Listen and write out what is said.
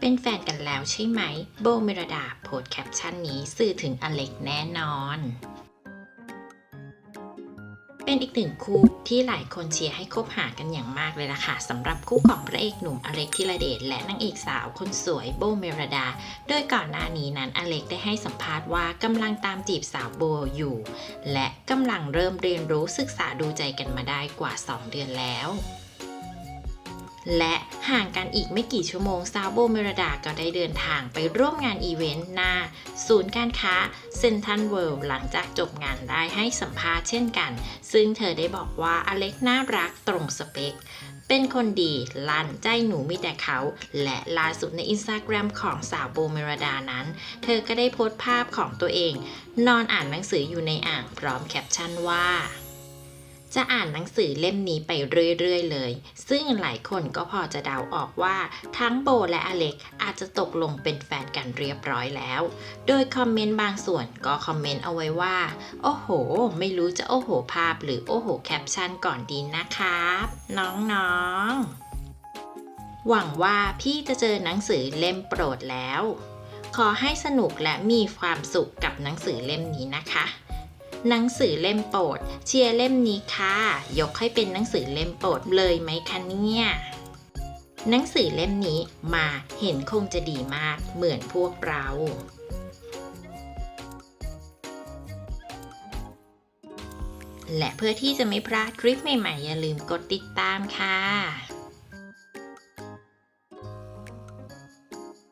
เป็นแฟนกันแล้วใช่ไหม โบเมรดาโพสแคปชั่นนี้สื่อถึงอเล็กแน่นอน เป็นอีกหนึ่งคู่ที่หลายคนเชียร์ให้คบหากันอย่างมากเลยล่ะค่ะสำหรับคู่ของพระเอกหนุ่มอเล็กธิระเดชและนางเอกสาวคนสวยโบเมรดา โดยก่อนหน้านี้นั้นอเล็กได้ให้สัมภาษณ์ว่ากำลังตามจีบสาวโบอยู่ และกำลังเริ่มเรียนรู้ศึกษาดูใจกันมาได้กว่า 2 เดือนแล้ว และห่างกันอีกไม่กี่ชั่วโมง ซาวโบเมรดาก็ได้เดินทางไปร่วมงานอีเวนต์หน้า ศูนย์การค้าเซนทันเวิลด์หลังจากจบงานได้ให้สัมภาษณ์เช่นกัน ซึ่งเธอได้บอกว่าอเล็กน่ารักตรงสเปค เป็นคนดีลั่นใจหนูมีแต่เขา และล่าสุดในอินสตาแกรมของสาวโบเมรดานั้น เธอก็ได้โพสต์ภาพของตัวเอง นอนอ่านหนังสืออยู่ในอ่างพร้อมแคปชั่นว่า จะอ่านหนังสือเล่มนี้ไปเรื่อยๆเลย ซึ่งหลายคนก็พอจะเดาออกว่าทั้งโบและอเล็กอาจจะตกลงเป็นแฟนกันเรียบร้อยแล้ว โดยคอมเมนต์บางส่วนก็คอมเมนต์เอาไว้ว่า โอ้โห ไม่รู้จะโอ้โหภาพหรือโอ้โหแคปชั่นก่อนดีนะครับ น้องๆ หวังว่าพี่จะเจอหนังสือเล่มโปรดแล้ว ขอให้สนุกและมีความสุขกับหนังสือเล่มนี้นะคะ หนังสือเล่มโปรดเชียร์เล่มนี้ค่ะ ยกให้เป็นหนังสือเล่มโปรดเลยไหมคะเนี่ยหนังสือเล่มนี้มาเห็นคงจะดีมากเหมือนพวกเราและเพื่อที่จะไม่พลาดคลิปใหม่ๆ อย่าลืมกดติดตามค่ะ